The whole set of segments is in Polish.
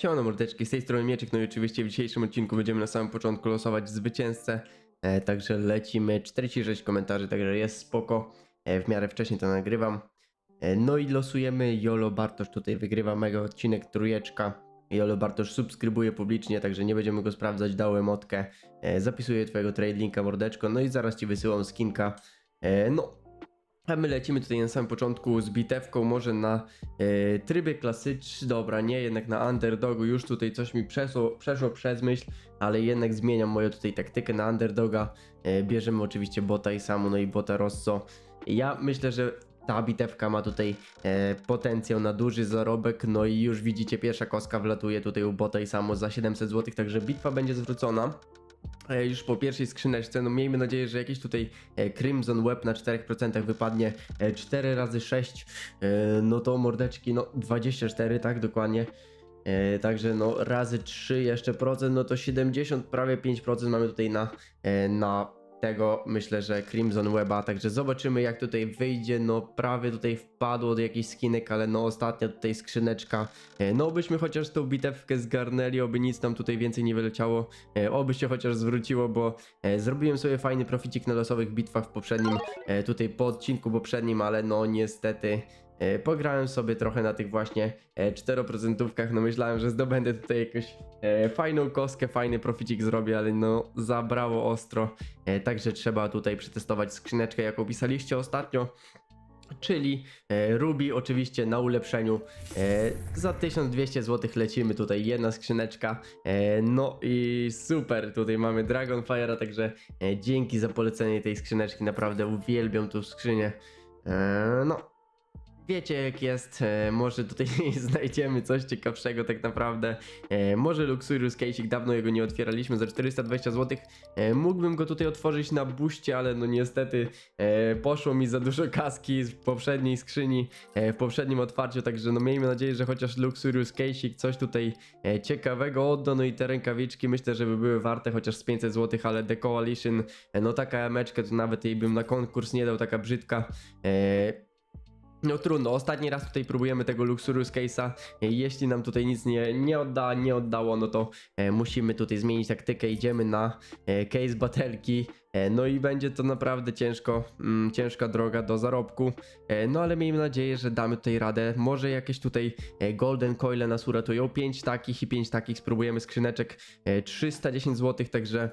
Siemano mordeczki, z tej strony Mieczyk, no i oczywiście w dzisiejszym odcinku będziemy na samym początku losować zwycięzcę, e, także lecimy. 46 komentarzy, także jest spoko, e, w miarę wcześniej to nagrywam. E, no i losujemy, Jolo Bartosz tutaj wygrywa mega odcinek, trójeczka. Jolo Bartosz subskrybuje publicznie, także nie będziemy go sprawdzać, dałem motkę, e, zapisuję twojego trade linka mordeczko, no i zaraz ci wysyłam skinka. E, no, a my lecimy tutaj na samym początku z bitewką, może na e, trybie klasycznym, dobra, nie, jednak na underdogu, już tutaj coś mi przeszło, przeszło przez myśl, ale jednak zmieniam moją tutaj taktykę na underdoga, e, bierzemy oczywiście bota i samu, no i bota Rosso. Ja myślę, że ta bitewka ma tutaj e, potencjał na duży zarobek, no i już widzicie, pierwsza kostka wlatuje tutaj u bota i samo za 700 zł, także bitwa będzie zwrócona. E, Już po pierwszej skrzyneczce, no miejmy nadzieję, że jakiś tutaj e, Crimson Web na 4% wypadnie e, 4 razy 6, e, no to mordeczki, no 24, tak dokładnie. E, Także no razy 3 jeszcze procent, no to 70, prawie 5% mamy tutaj na, e, na tego myślę, że Crimson Weba, także zobaczymy jak tutaj wyjdzie, no prawie tutaj wpadło do jakichś skinek, ale no ostatnia tutaj skrzyneczka, e, no byśmy chociaż tą bitewkę zgarnęli, oby nic nam tutaj więcej nie wyleciało, e, oby się chociaż zwróciło, bo e, zrobiłem sobie fajny proficik na losowych bitwach w poprzednim, tutaj po odcinku poprzednim, ale no niestety pograłem sobie trochę na tych właśnie e, 4%, no myślałem, że zdobędę tutaj jakąś e, fajną kostkę, fajny proficik zrobię, ale no zabrało ostro, e, także trzeba tutaj przetestować skrzyneczkę, jaką pisaliście ostatnio. Czyli e, Ruby oczywiście na ulepszeniu. E, za 1200 zł lecimy tutaj jedna skrzyneczka. E, no i super tutaj mamy Dragonfire'a także e, dzięki za polecenie tej skrzyneczki naprawdę uwielbiam tą skrzynię. E, no Wiecie jak jest, e, może tutaj znajdziemy coś ciekawszego tak naprawdę. E, może Luxurious Case'ik, dawno jego nie otwieraliśmy za 420 zł. E, mógłbym go tutaj otworzyć na buście, ale no niestety poszło mi za dużo kaski z poprzedniej skrzyni, w poprzednim otwarciu, także no miejmy nadzieję, że chociaż Luxurious Case'ik coś tutaj ciekawego odda, no i te rękawiczki myślę, że by były warte chociaż z 500 zł, ale The Coalition, no taka emeczka to nawet jej bym na konkurs nie dał, taka brzydka. No trudno, ostatni raz tutaj próbujemy tego Luxurious Case'a. Jeśli nam tutaj nic nie, nie odda, nie oddało, no to e, musimy tutaj zmienić taktykę. Idziemy na e, case batelki. E, no i będzie to naprawdę ciężko, mm, ciężka droga do zarobku. E, no ale miejmy nadzieję, że damy tutaj radę. Może jakieś tutaj e, golden coile nas uratują. 5 takich i 5 takich spróbujemy skrzyneczek. E, 310 zł, także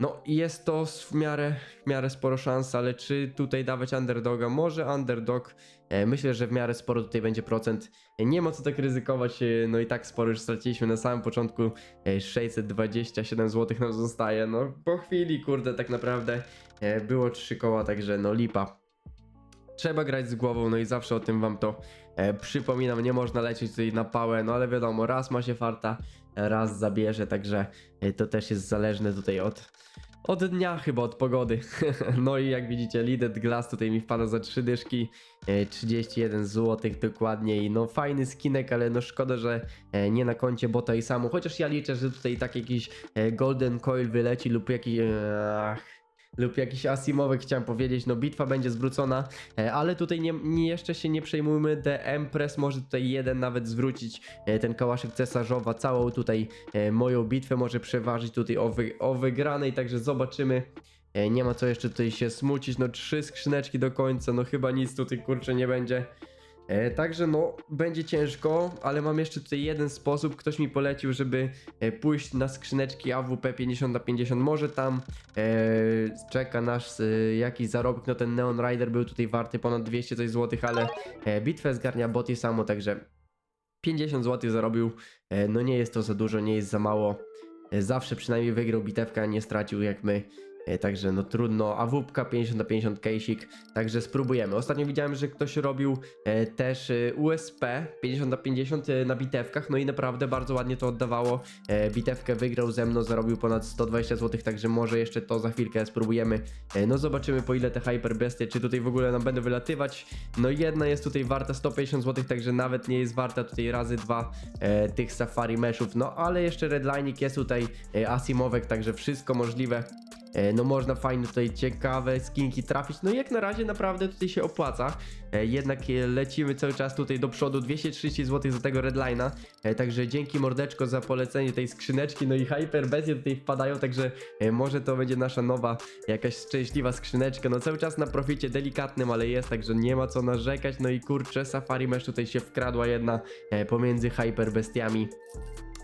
no jest to w miarę, w miarę sporo szans, ale czy tutaj dawać underdoga? Może underdog. E, myślę, że w miarę sporo tutaj będzie procent. E, nie ma co tak ryzykować, e, no i tak sporo już straciliśmy na samym początku. E, 627 zł nam zostaje. No po chwili, kurde, tak naprawdę było trzy koła, także no lipa. Trzeba grać z głową, no i zawsze o tym wam to e, przypominam. Nie można lecieć tutaj na pałę, no ale wiadomo, raz ma się farta, raz zabierze, także e, to też jest zależne tutaj od, od dnia, chyba od pogody. no i jak widzicie, Lidet Glass tutaj mi wpada za 3 dyszki, e, 31 zł dokładnie i no fajny skinek, ale no szkoda, że e, nie na koncie bota i samu, chociaż ja liczę, że tutaj tak jakiś e, Golden Coil wyleci lub jakiś... E, lub jakiś asimowy chciałem powiedzieć, no bitwa będzie zwrócona, e, ale tutaj nie, nie, jeszcze się nie przejmujmy, The Empress może tutaj jeden nawet zwrócić, e, ten kałaszek cesarzowa, całą tutaj e, moją bitwę może przeważyć tutaj o, wy, o wygranej, także zobaczymy. Nie ma co jeszcze tutaj się smucić, no trzy skrzyneczki do końca, no chyba nic tutaj kurczę nie będzie. E, także no, będzie ciężko, ale mam jeszcze tutaj jeden sposób. Ktoś mi polecił, żeby e, pójść na skrzyneczki AWP 50 na 50. Może tam e, czeka nasz e, jakiś zarobek. No ten Neon Rider był tutaj warty ponad 200 coś złotych, ale e, bitwę zgarnia boty samo, także 50 zł zarobił. E, no nie jest to za dużo, nie jest za mało. E, zawsze przynajmniej wygrał bitewkę, a nie stracił jak my. E, Także no trudno, a WP 50 na 50 case'ik, także spróbujemy. Ostatnio widziałem, że ktoś robił e, też e, USP 50 na 50 e, na bitewkach, no i naprawdę bardzo ładnie to oddawało. E, bitewkę wygrał ze mną, zarobił ponad 120 zł, także może jeszcze to za chwilkę spróbujemy. E, no zobaczymy po ile te hyperbestie, czy tutaj w ogóle nam będą wylatywać. No jedna jest tutaj warta 150 zł, także nawet nie jest warta tutaj razy dwa e, tych safari meshów, no ale jeszcze redlining jest tutaj e, asimowek, także wszystko możliwe. E, No można fajne tutaj ciekawe skinki trafić. No jak na razie naprawdę tutaj się opłaca. E, Jednak e, lecimy cały czas tutaj do przodu. 230 zł za tego redline'a. E, Także dzięki mordeczko za polecenie tej skrzyneczki. No i hyperbezje tutaj wpadają, także może to będzie nasza nowa jakaś szczęśliwa skrzyneczka. No cały czas na proficie delikatnym, ale jest, także nie ma co narzekać. No i kurczę, Safari Mesh tutaj się wkradła jedna pomiędzy hyperbestiami.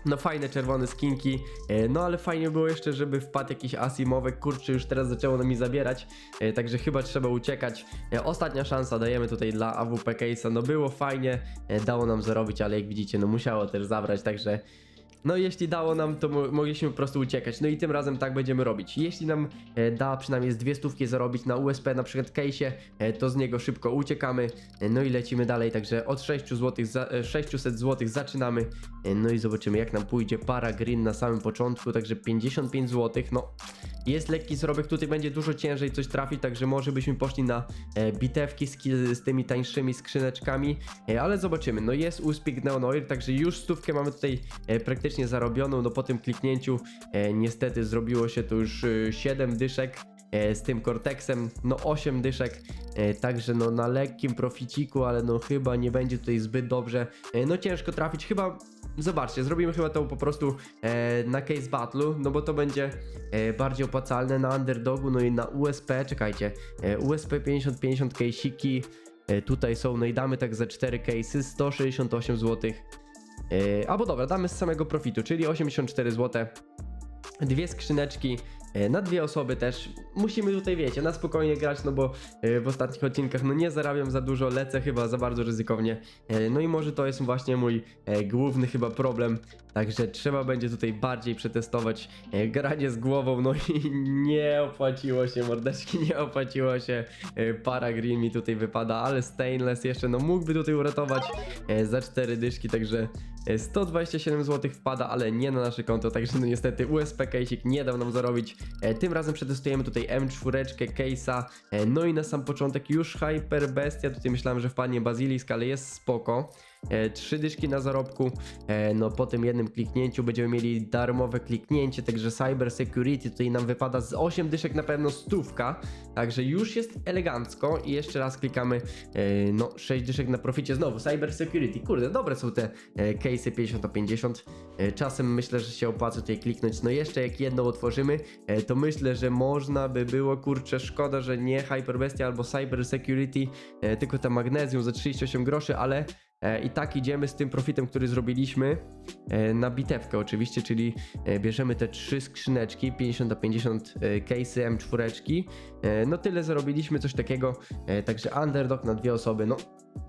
No fajne czerwone skinki, e, no ale fajnie było jeszcze, żeby wpadł jakiś asimowek, kurczę już teraz zaczęło mi zabierać, e, także chyba trzeba uciekać. E, Ostatnia szansa dajemy tutaj dla AWP Case'a, no było fajnie, dało nam zarobić, ale jak widzicie, no musiało też zabrać, także no jeśli dało nam, to mo- mogliśmy po prostu uciekać. No i tym razem tak będziemy robić. Jeśli nam e, da przynajmniej z dwie stówki zarobić na USP, na przykład case'ie, e, to z niego szybko uciekamy. E, no i lecimy dalej, także od 6 zł, za, e, 600 zł zaczynamy. E, no i zobaczymy jak nam pójdzie para green na samym początku, także 55 zł. No jest lekki zarobek, tutaj będzie dużo ciężej coś trafić, także może byśmy poszli na e, bitewki z, z tymi tańszymi skrzyneczkami, e, ale zobaczymy. No jest Uspik Neon Oil, także już stówkę mamy tutaj e, praktycznie zarobioną, no po tym kliknięciu e, niestety zrobiło się to już e, 7 dyszek. e, Z tym Cortexem, no 8 dyszek, e, także no na lekkim proficiku, ale no chyba nie będzie tutaj zbyt dobrze. E, No ciężko trafić, chyba Zobaczcie, zrobimy chyba to po prostu e, na case battle'u, no bo to będzie e, bardziej opłacalne na underdogu, no i na USP, czekajcie, e, USP 50-50 case'iki, e, tutaj są, no i damy tak za 4 case'y, 168 zł. E, albo dobra, damy z samego profitu, czyli 84 zł. Dwie skrzyneczki na dwie osoby też. Musimy tutaj, wiecie, na spokojnie grać, no bo e, w ostatnich odcinkach no nie zarabiam za dużo, lecę chyba za bardzo ryzykownie. E, No i może to jest właśnie mój e, główny chyba problem. Także trzeba będzie tutaj bardziej przetestować e, granie z głową. No i nie opłaciło się, mordeczki, nie opłaciło się. E, Para green mi tutaj wypada, ale stainless jeszcze no mógłby tutaj uratować e, za cztery dyszki, także e, 127 zł wpada, ale nie na nasze konto, także no niestety USP case'ik nie dał nam zarobić. E, Tym razem przetestujemy tutaj M4, case'a, e, no i na sam początek już Hyper Bestia, tutaj myślałem, że wpadnie Basilisk, ale jest spoko. E, Trzy dyszki na zarobku, e, no po tym jednym kliknięciu będziemy mieli darmowe kliknięcie, także Cyber Security. Tutaj nam wypada z 8 dyszek na pewno stówka, także już jest elegancko. I jeszcze raz klikamy, e, no 6 dyszek na proficie. Znowu, Cyber Security, kurde, dobre są te case'y 50 na 50, e, czasem myślę, że się opłaca tutaj kliknąć, no jeszcze jak jedną otworzymy, to myślę, że można by było, kurczę, szkoda, że nie Hyperbestia albo Cyber Security, tylko ta magnezjum za 38 groszy, ale I tak idziemy z tym profitem, który zrobiliśmy e, na bitewkę oczywiście, czyli e, bierzemy te trzy skrzyneczki, 50 na 50 e, case'y M4. E, No tyle zarobiliśmy, coś takiego, e, także underdog na dwie osoby, no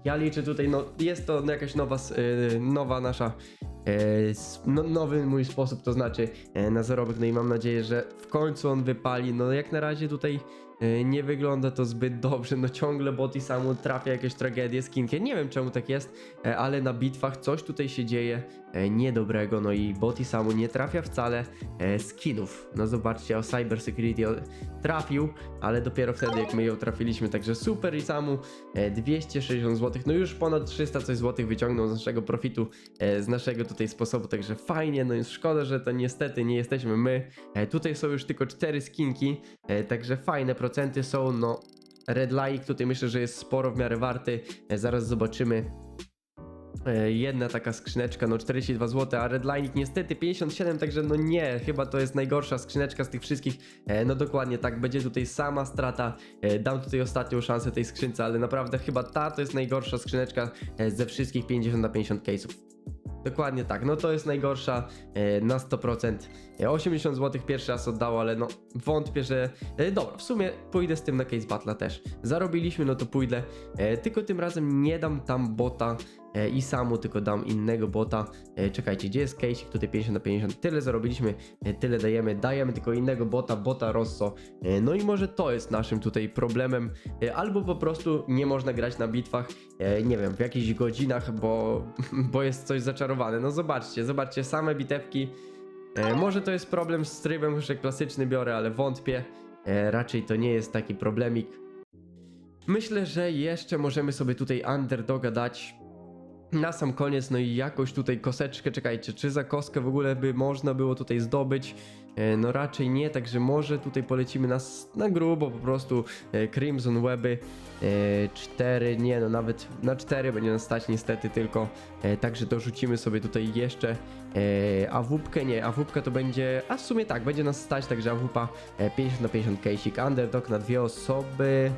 ja liczę tutaj, no jest to jakaś nowa, e, nowa nasza, e, no, nowy mój sposób, to znaczy e, na zarobek, no i mam nadzieję, że w końcu on wypali, no jak na razie tutaj nie wygląda to zbyt dobrze, no ciągle Boti samu trafia jakieś tragedie z Kinkiem, nie wiem czemu tak jest, ale na bitwach coś tutaj się dzieje niedobrego, no i Boti samu nie trafia wcale skinów, no zobaczcie, o Cyber Security trafił, ale dopiero wtedy jak my ją trafiliśmy, także super i samu 260 150 zł, no już ponad 300 coś złotych wyciągnął z naszego profitu, e, z naszego tutaj sposobu, także fajnie, no jest szkoda, że to niestety nie jesteśmy my. E, tutaj są już tylko 4 skinki, e, także fajne procenty są, no Red Like tutaj myślę, że jest sporo w miarę warty, zaraz zobaczymy Jedna taka skrzyneczka, no 42 zł, a Redlining niestety 57, także no nie, chyba to jest najgorsza skrzyneczka z tych wszystkich. E, No dokładnie tak, będzie tutaj sama strata. E, Dam tutaj ostatnią szansę tej skrzynce, ale naprawdę chyba ta to jest najgorsza skrzyneczka e, ze wszystkich 50 na 50 case'ów. Dokładnie tak, no to jest najgorsza e, na 100%. E, 80 zł pierwszy raz oddało, ale no wątpię, że... E, dobra, w sumie pójdę z tym na case battle też. Zarobiliśmy, no to pójdę. E, tylko tym razem nie dam tam bota e, i samu, tylko dam innego bota. E, czekajcie, gdzie jest case? Tutaj 50 na 50. Tyle zarobiliśmy, e, tyle dajemy. Dajemy tylko innego bota, bota Rosso. E, no i może to jest naszym tutaj problemem. E, albo po prostu nie można grać na bitwach, e, nie wiem, w jakichś godzinach, bo, bo jest coś zaczarowane. No zobaczcie, zobaczcie, same bitewki. E, może to jest problem z trybem, że klasyczny biorę, ale wątpię. E, raczej to nie jest taki problemik. Myślę, że jeszcze możemy sobie tutaj underdoga dać. Na sam koniec, no i jakoś tutaj koseczkę, czekajcie, czy za kostkę w ogóle by można było tutaj zdobyć? E, No raczej nie, także może tutaj polecimy na, s- na grubo, po prostu e, Crimson Weby. 4, nie no nawet na 4 będzie nas stać niestety tylko, e, także dorzucimy sobie tutaj jeszcze e, AWP nie, AWP to będzie, a w sumie tak, będzie nas stać, także AWP e, 50 na 50 case'ik, Underdog na dwie osoby,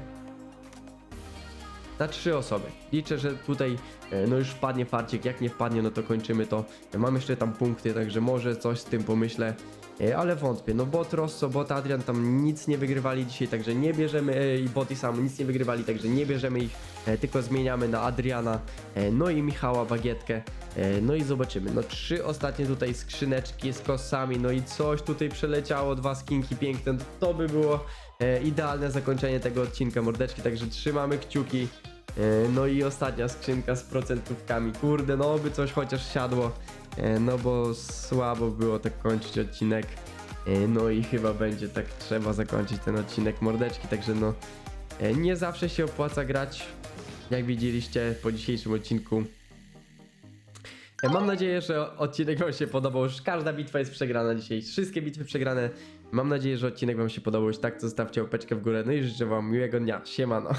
na trzy osoby. Liczę, że tutaj e, no już wpadnie farcik, jak nie wpadnie, no to kończymy to. Mam jeszcze tam punkty, także może coś z tym pomyślę, e, ale wątpię. No bot Rosso, bot Adrian tam nic nie wygrywali dzisiaj, także nie bierzemy e, i bot i sam nic nie wygrywali, także nie bierzemy ich, e, tylko zmieniamy na Adriana, e, no i Michała Bagietkę. E, No i zobaczymy. No trzy ostatnie tutaj skrzyneczki z kosami, no i coś tutaj przeleciało, dwa skinki piękne, to by było e, idealne zakończenie tego odcinka mordeczki, także trzymamy kciuki. E, No i ostatnia skrzynka z procentówkami. Kurde, no by coś chociaż siadło. E, No bo słabo było tak kończyć odcinek. E, No i chyba będzie tak trzeba zakończyć ten odcinek mordeczki, także no e, nie zawsze się opłaca grać. Jak widzieliście po dzisiejszym odcinku. E, Mam nadzieję, że odcinek Wam się podobał. Już każda bitwa jest przegrana dzisiaj. Wszystkie bitwy przegrane. Mam nadzieję, że odcinek Wam się podobał. Już tak, zostawcie łapeczkę w górę. No i życzę Wam miłego dnia. Siemano.